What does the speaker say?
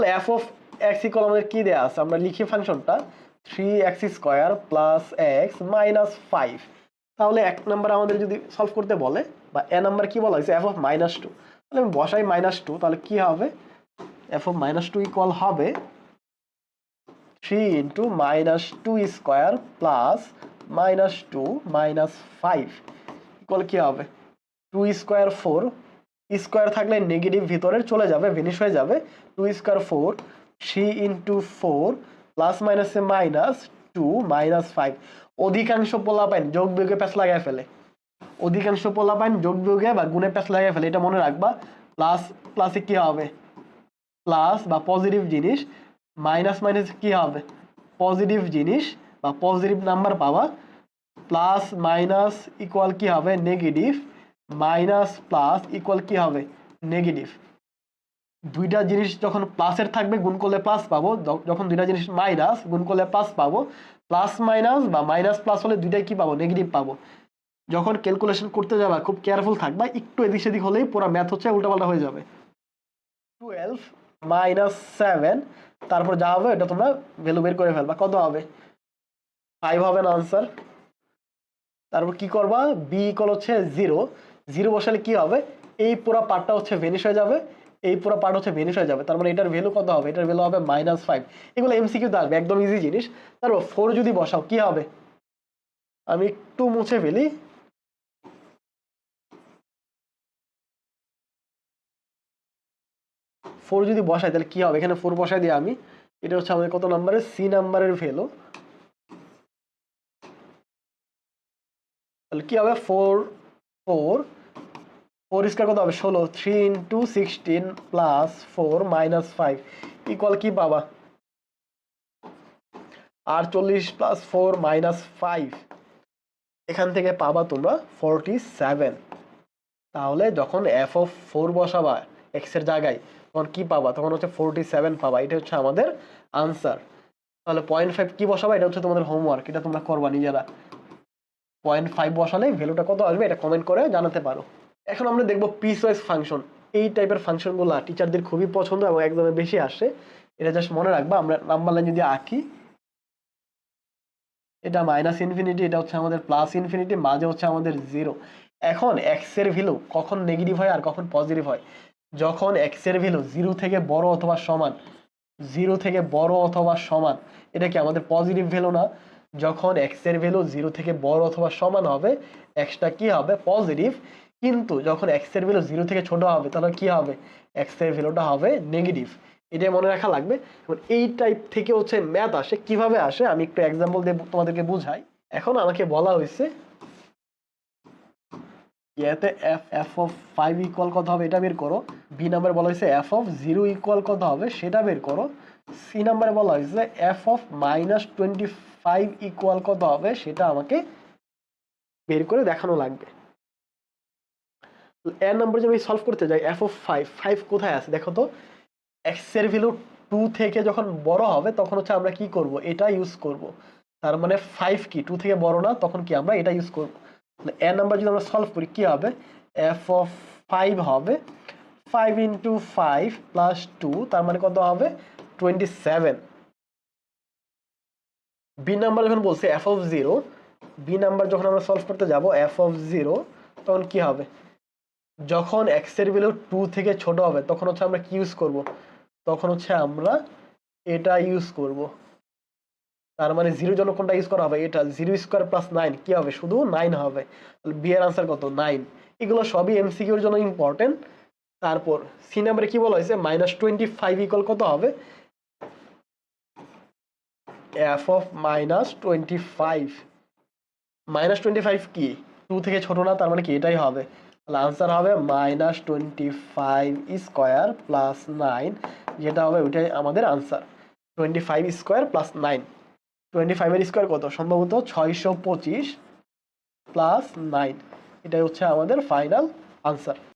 তাহলে F of x equal আমাদের কি দেওয়া আছে? আমরা লিখি ফাংশনটা three x square plus x minus five তাহলে এক নাম্বার আমাদের যদি সলভ করতে বলে, বা এ নাম্বার কি বলা হয়েছে? এফ অফ মাইনাস টু তাহলে আমি বসাই মাইনাস টু তাহলে কি হবে? F of minus two equal হবে three into minus two square plus minus two minus five equal কি হবে? টু স্কোয়ার ফোর স্কোয়ার থাকলে নেগেটিভ ভিতরে চলে যাবে ভেনিশ হয়ে যাবে। Two square four three into four plus মাইনাসে মাইনাস টু মাইনাস ফাইভ অধিকাংশ পোলাপাইন যোগ বিয়োগে প্যাস লাগায় ফেলে। অধিকাংশ পোলাপাইন যোগ বিয়োগে বা গুণে প্যাস লাগায় ফেলে, এটা মনে রাখবা। প্লাস প্লাসে কি হবে? প্লাস বা পজিটিভ জিনিস মাইনাস মাইনাস কি হবে? পজিটিভ জিনিস বা পজিটিভ নাম্বার পাওয়া প্লাস মাইনাস ইকুয়াল কি হবে? নেগেটিভ মাইনাস প্লাস ইকুয়াল কি হবে? নেগেটিভ দুইটা জিনিস যখন প্লাসের থাকবে, গুণ করলে প্লাস পাবো। যখন দুইটা জিনিস মাইনাস, গুণ করলে প্লাস পাবো। প্লাস মাইনাস বা মাইনাস প্লাস হলে দুইটাই কি পাবো? নেগেটিভ পাবো। যখন ক্যালকুলেশন করতে যাবা, খুব কেয়ারফুল থাকবা। একটু এদিক সেদিক হলেই পুরো ম্যাথ হচ্ছে, উল্টাপাল্টা হয়ে যাবে। টুয়েলভ মাইনাস সেভেন তারপর যা হবে এটা তোমরা ভ্যালু বের করে ফেলবা। কত হবে? ফাইভ হবে না আনসার তারপর কি করবা? বি ইকল হচ্ছে জিরো জিরো বসালে কি হবে? এই পুরো পার্টটা হচ্ছে ভেনিশ হয়ে যাবে। এই পুরো পার্ট হচ্ছে ভেনিশ হয়ে যাবে। তার মানে এটার ভ্যালু কত হবে? এটার ভ্যালু হবে মাইনাস ফাইভ এগুলো এমসিকিউতে আসবে, একদম ইজি জিনিস। তারপর ফোর যদি বসাও, কি হবে? আমি একটু মুছে ফেলি। ফোর যদি বসাই, তাহলে কি হবে? এখানে ফোর বসাই দিই আমি। এটা হচ্ছে আমাদের কত নাম্বারের সি নাম্বারের ভ্যালু তাহলে কি হবে? ফোর ফোর ফোর স্কোয়ার কত হবে। ষোলো three into sixteen plus four minus five equal কি পাবা? আর চল্লিশ প্লাস ফোর মাইনাস ফাইভ এখান থেকে পাবা তোমরা ফোরটি সেভেন তাহলে যখন এফ অফ ফোর বসাবা এক্সের জায়গায়, তখন কি পাবা? তখন হচ্ছে ফোরটি সেভেন পাবা। এটা হচ্ছে আমাদের আনসার তাহলে পয়েন্ট ফাইভ কি বসাবা? এটা হচ্ছে তোমাদের হোমওয়ার্ক এটা তোমরা করবা নিজেরা। পয়েন্ট ফাইভ বসালে ভ্যালুটা কত আসবে? এটা কমেন্ট করে জানাতে পারো। এখন আমরা দেখব পিস ওয়াইজ ফাংশন এই টাইপের ফাংশনগুলো টিচারদের খুবই পছন্দ এবং একদমই বেশি আসে। এটা জাস্ট মনে রাখবা, আমরা নাম্বার লাইন যদি আঁকি, এটা মাইনাস ইনফিনিটি এটা হচ্ছে আমাদের প্লাস ইনফিনিটি মাঝে হচ্ছে আমাদের জিরো এখন এক্সের ভ্যালু কখন নেগেটিভ হয় আর কখন পজিটিভ হয়? যখন এক্সের ভ্যালু জিরো থেকে বড় অথবা সমান জিরো থেকে বড় অথবা সমান, এটা কি আমাদের পজিটিভ ভ্যালু না? যখন এক্সের ভ্যালু জিরো থেকে বড় অথবা সমান হবে এক্সটা কি হবে? পজিটিভ কিন্তু যখন এক্সের ভ্যালু জিরো থেকে ছোট হবে, তাহলে কি হবে? এক্সের ভ্যালুটা হবে নেগেটিভ এটা মনে রাখা লাগবে। এই টাইপ থেকে হচ্ছে ম্যাথ আসে, কীভাবে আসে? আমি একটু এক্সাম্পল দিয়ে তোমাদেরকে বুঝাই। এখন আমাকে বলা হয়েছে ইয়াতে f f of five equal কত হবে? এটা বের করো। বি নাম্বার বলা হয়েছে এফ অফ জিরো ইকুয়াল কত হবে? সেটা বের করো। সি নাম্বারে বলা হয়েছে f of minus twenty five equal কত হবে? সেটা আমাকে বের করে দেখানো লাগবে। এর নাম্বার যদি আমি সলভ করতে যাই এফ অফ ফাইভ ফাইভ কোথায় আছে? দেখো তো এক্সের ভ্যালু টু থেকে যখন বড় হবে, তখন হচ্ছে আমরা কি করব? এটা ইউজ করব। তার মানে ফাইভ কি? টু থেকে বড় না, তখন কি আমরা এটা ইউজ করব? এর নাম্বার যদি আমরা সলভ করি, কি হবে? এফ অফ ফাইভ হবে five into five plus two তার মানে কত হবে? টোয়েন্টি সেভেন বি নাম্বার যখন বলছে f of zero B number যখন আমরা সলভ করতে যাব এফ অফ জিরো তখন কি হবে? যখন এক্সের ভ্যালু টু থেকে ছোট হবে, তখন হচ্ছে আমরা কি ইউজ করব? তখন হচ্ছে আমরা এটা ইউজ করব। তার মানে জিরো জন্য কোনটা ইউজ করা হবে? এটা জিরো স্কোয়ার প্লাস নাইন কি হবে? শুধু নাইন হবে। বি এর আনসার কত? নাইন এগুলো সবই এমসিকিউর জন্য ইম্পর্টেন্ট তারপর সি নাম্বারে কি বলা হয়েছে? মাইনাস টোয়েন্টি ফাইভ ইকুয়াল কত হবে? F of minus twenty five minus twenty five কি? টু থেকে ছোট না, তার মানে কি? এটাই হবে। তাহলে আনসার হবে minus twenty five square plus nine যেটা হবে ওইটাই আমাদের answer twenty five square plus nine twenty ফাইভের স্কোয়ার কত? সম্ভবত ছয়শো পঁচিশ প্লাস নাইন এটাই হচ্ছে আমাদের ফাইনাল আনসার